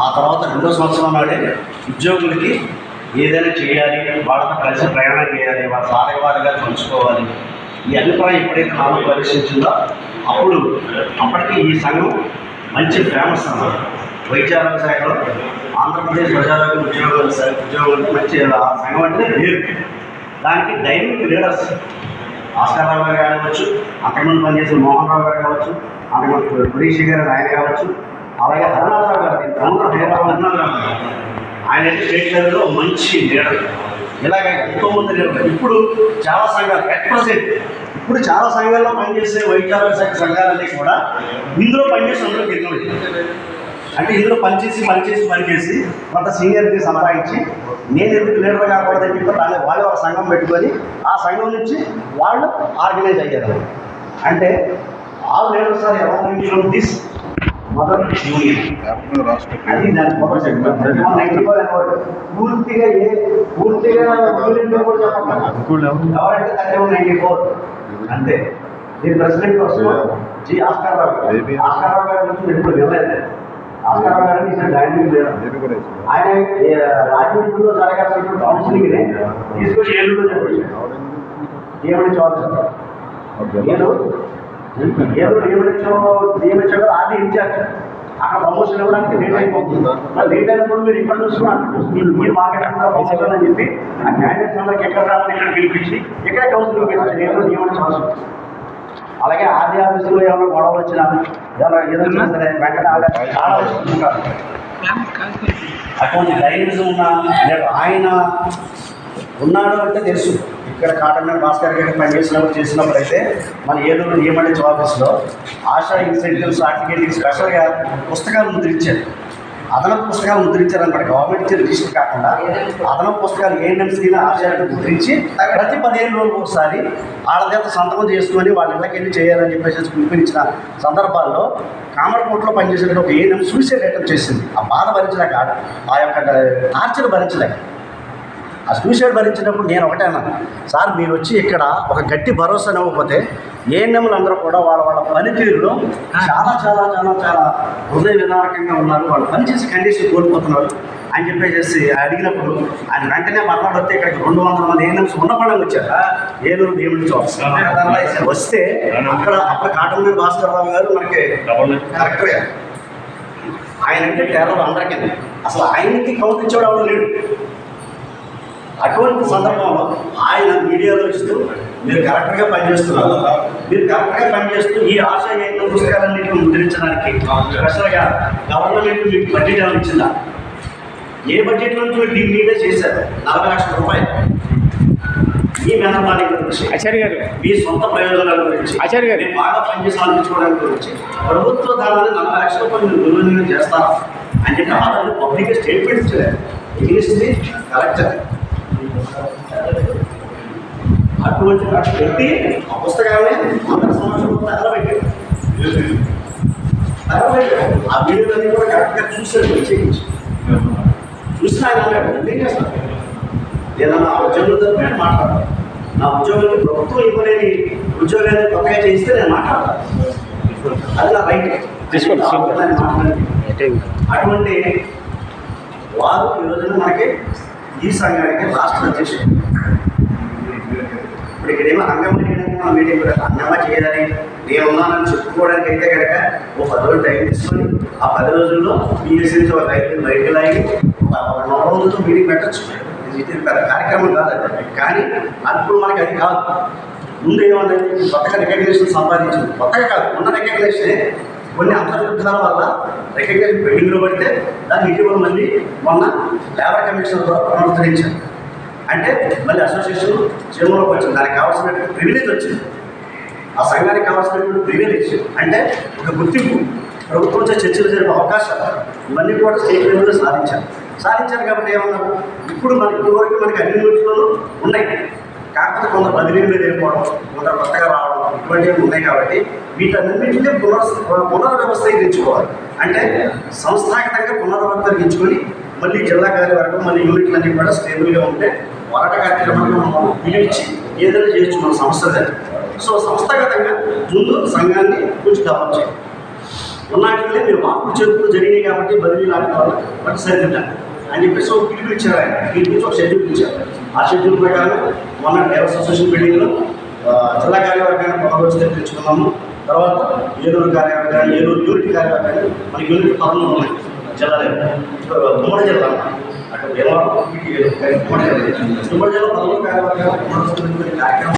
ఆ తర్వాత రెండో సంవత్సరం నాడే ఉద్యోగులకి ఏదైనా చేయాలి వాళ్ళతో కలిసి ప్రయాణం చేయాలి వాళ్ళ సాధక వారిగా పంచుకోవాలి. ఈ అభిప్రాయం ఎప్పుడైతే నాలో పరిశీలించిందో అప్పుడు అప్పటికి ఈ సంఘం మంచి ఫేమస్ అన్నారు వైద్యారోగ్య శాఖలో ఆంధ్రప్రదేశ్ ప్రజారోగ్య ఉద్యోగుల ఉద్యోగులకు మంచి ఆ సంఘం అంటే పేరు. దానికి డైనింగ్ లీడర్స్ ఆస్కార్ రావు గారు కావచ్చు అంతకుముందు పనిచేసిన మోహన్ రావు గారు కావచ్చు అంతకుముందు గురీష్ గారు ఆయన కావచ్చు అలాగే హరినాథరావు గారు దీని ప్రముఖ హైదరాబాద్ హరినాథరావు గారు ఆయన లెవెల్లో మంచి లీడర్ ఇలాగ. ఎంతో మంది లీడర్ ఇప్పుడు చాలా సంఘాలు అట్ ప్రజెంట్ ఇప్పుడు చాలా సంఘాల్లో పనిచేసే వైద్యారోగ్య శాఖ సంఘాలన్నీ కూడా ఇందులో పనిచేసి అందులో టెక్నాలజీ అంటే ఇందులో పనిచేసి పనిచేసి పనిచేసి కొంత సీనియర్కి సంపాదించి నేను ఎందుకు లీడర్ కాకూడదని చెప్పి దాన్ని వాళ్ళు ఒక సంఘం పెట్టుకొని ఆ సంఘం నుంచి వాళ్ళు ఆర్గనైజ్ అయ్యారు. అంటే all leaders are around this పూర్తిగా ఏ పూర్తిగా యూనియన్ కూడా చెప్పకుండా ఎవరంటే థర్టీ నైన్టీ ఫోర్ అంతే దీని ప్రెసిడెంట్ కోసం జి ఆస్కార్ రావు గారు ఆస్కార్ రావు గారి గురించి నేను ఎప్పుడు వినలేదు ఆస్కార్ రావు గారిని ఈసారి జాయినింగ్ లేదు ఆయన ఏ, రాజమండ్రిలో జరగాల్సిన కౌన్సిలింగ్ తీసుకొచ్చి ఏలూరులో చెప్పాడు ఏమని చూడాలి నేను ఏదో నియమించో నియమించో ఆది ఇన్ఛార్జ్ అక్కడ ప్రమోషన్ ఇవ్వడానికి లేట్ అయిపోతుంది. మరి లేట్ అయినప్పుడు మీరు ఇక్కడ చూసుకున్నారు మీరు మార్కెట్ ప్రమోషన్ అని చెప్పి ఆ క్యాండిడేట్స్ అందరికి ఎక్కడ రావాలని ఇక్కడ పిలిపించి ఇక్కడ కౌన్సిలింగ్ పెట్టారు నియమించవలసి అలాగే ఆర్డీ ఆఫీసులో ఏమైనా గొడవలు వచ్చినా ఏమైనా ఏదైనా సరే వెంటనే అటువంటి డైనమిజం ఉన్న లేదా ఆయన ఉన్నాడు అంటే తెలుసు. ఇక్కడ కాటన్ భాస్కర్ గారికి పనిచేసినప్పుడు చేసినప్పుడు అయితే మన ఏలూరు నియమండించే ఆఫీస్లో ఆశా ఇన్సెంటివ్ సర్టిఫికేట్ స్పెషల్గా పుస్తకాలు ముద్రించారు. అదనపు పుస్తకాలు ముద్రించారనమాట గవర్నమెంట్ ఇచ్చే రిజిస్టర్ కాకుండా అదనపు పుస్తకాలు ఏఎన్ఎంస్ కింద ఆశయాన్ని ముద్రించి ప్రతి పదిహేను రోజులకు ఒకసారి వాళ్ళ చేత సంతకం చేసుకొని వాళ్ళ ఇళ్ళకి వెళ్ళి చేయాలని చెప్పేసి పిలిపించిన సందర్భాల్లో కామర్కోట్లో పనిచేసిన ఒక ఏఎన్ఎం సూసైడ్ అటెంప్ట్ చేసింది. ఆ బాధ భరించలేక ఆ యొక్క టార్చర్ భరించలేక ఆ సూసైడ్ భరించినప్పుడు నేను ఒకటే అన్నాను సార్ మీరు వచ్చి ఇక్కడ ఒక గట్టి భరోసా ఇవ్వకపోతే ఏఎన్ఎంలు అందరూ కూడా వాళ్ళ వాళ్ళ పనితీరులో చాలా చాలా చాలా చాలా హృదయ విదారకంగా ఉన్నారు. వాళ్ళు పనిచేసే కండిషన్ కోల్పోతున్నారు. అని చెప్పేసి అడిగినప్పుడు ఆయన వెంటనే మర్నాడు వస్తే ఇక్కడికి రెండు వందల మంది ఏఎన్ఎంస్ ఉండపడంగా వచ్చారు? ఏలూరు నుంచి వస్తే అక్కడ అక్కడ కాటన్ మీద భాస్కర్ రావు గారు మనకి కరెక్ట్గా ఆయన అంటే టెర్రర్ అందరికీ. అసలు ఆయనకి కౌంట్ ఇచ్చేవాడు ఎవడు లేడు. అటువంటి సందర్భంలో ఆయన మీడియాలో ఇస్తూ మీరు కరెక్ట్గా పనిచేస్తున్నారు. మీరు కరెక్ట్గా పనిచేస్తూ ఈ ఆశ పుస్తకాలన్నింటిని ముద్రించడానికి స్పెషల్గా గవర్నమెంట్ మీకు బడ్జెట్ ఏమైనా ఇచ్చిందా? ఏ బడ్జెట్ నుంచి మీరు దీని మీదే చేశారు? నలభై లక్షల రూపాయలు. మీ మెహర్బానీ గురించి ఆచార్య గారు. మీ సొంత ప్రయోజనాల గురించి ఆచార్య గారు. బాగా పనిచేసి సాధించుకోవడానికి గురించి ప్రభుత్వ ధనాన్ని నలభై లక్షల రూపాయలు మీరు దుర్వినియోగం చేస్తారా? అని చెప్పి ఆధార్ పబ్లిక్ స్టేట్మెంట్ ఇచ్చారు. ఇంగ్లీష్ది కలెక్టర్ అటువంటి అటు పెట్టి ఆ పుస్తకాన్ని అందరి సమక్షంలో తగలబెట్టారు తగలబెట్టారు ఆ వీడియోలన్నీ కూడా కరెక్ట్గా చూసారు ప్రత్యేకించి చూసిన ఆయన అన్నాడు ఏం చేస్తాను లేదా నా ఉద్యోగం తరపు నేను మాట్లాడతాను. నా ఉద్యోగాన్ని ప్రభుత్వం ఇవ్వలేని ఉద్యోగాన్ని కొత్తగా చేయిస్తే నేను మాట్లాడతాను. అది నా రైట్. అటువంటి వారు ఈ రోజున మనకి ఈ సంఘానికి రాష్ట్ర అధ్యక్షుడు. ఇప్పుడు ఇక్కడేమో హంగమ్మ చేయడానికి మన మీటింగ్ కూడా హంగమ్మ చేయాలని నేను ఉన్నానని చెప్పుకోవడానికి అయితే కనుక ఓ పది రోజులు టైం తీసుకొని ఆ పది రోజుల్లో పిఎస్ఎన్స్ ఒక రైతు బయటకు లాగి రోజులతో మీటింగ్ పెట్టచ్చు. ఇది పెద్ద కార్యక్రమం కాదు కానీ అప్పుడు మనకి అది కాదు. ముందు ఏమన్నది కొత్తగా రికగ్నేషన్ సంపాదించింది కొత్తగా కాదు ఉన్న రికగ్నేషనే కొన్ని అంతర్యుద్ధాల వల్ల రికగ్నేషన్ పెండింగ్లో పడితే దాన్ని ఇటీవల మళ్ళీ మొన్న లేబర్ కమిషన్ ద్వారా పునరుద్ధరించారు. అంటే మళ్ళీ అసోసియేషన్ జీవంలోకి వచ్చింది. దానికి కావాల్సినటువంటి ప్రివిలేజ్ వచ్చింది. ఆ సంఘానికి కావాల్సినటువంటి ప్రివిలేజ్ అంటే ఒక గుర్తింపు. ప్రభుత్వంతో చర్చలు జరిపే అవకాశాలు. ఇవన్నీ కూడా స్టేట్ లెవెల్లో సాధించారు. సాధించారు కాబట్టి ఏమన్నారు? ఇప్పుడు మనకి ఇప్పటివరకు మనకి అన్ని యూనిట్లలో ఉన్నాయి. కాకపోతే కొంత బదిలీ మీద వెళ్ళిపోవడం కొందరు కొత్తగా రావడం ఇటువంటివి ఉన్నాయి కాబట్టి వీటన్నింటినీ పునర్ పునర్వ్యవస్థీకరించుకోవాలి. అంటే సంస్థాగతంగా పునర్వ్యవస్థీకరించుకొని మళ్ళీ జిల్లా కార్యవర్గం మళ్ళీ యూనిట్లన్నీ కూడా స్టేబుల్గా ఉంటే పోరాట కార్యక్రమంలో మనం పిలిచి ఏదైనా చేయొచ్చు మన సంస్థ దగ్గర. సో సంస్థాగతంగా ముందు సంఘాన్ని కొంచెం డెవలప్ చేయాలి. ఉన్నాటికి మీరు మార్పులు చేతులు జరిగినాయి కాబట్టి బదిలీ లాంటి వల్ల బట్ సరిదిద్దండి అని చెప్పేసి ఒక పిలుపు ఇచ్చారు ఆయన. పిలిపించి ఒక షెడ్యూల్ ఇచ్చారు. ఆ షెడ్యూల్ ప్రకారం మొన్న డైవర్స్ అసోసియేషన్ బిల్డింగ్లో జిల్లా కార్యవర్గాన్ని పొందవచ్చు తెప్పించుకున్నాము తర్వాత ఏలూరు కార్యవర్గాన్ని ఏలూరు యూనిట్ కార్యవర్గాన్ని మనకి యూనిట్ పదమూడు ఉన్నాయి. జిల్లాలో. ఉమ్మడి జిల్లా అటు భీమవరం, ఉమ్మడి జిల్లా ఉమ్మడి జిల్లా పదమూడు కార్యవర్గాలు పునర్వచన కార్యక్రమం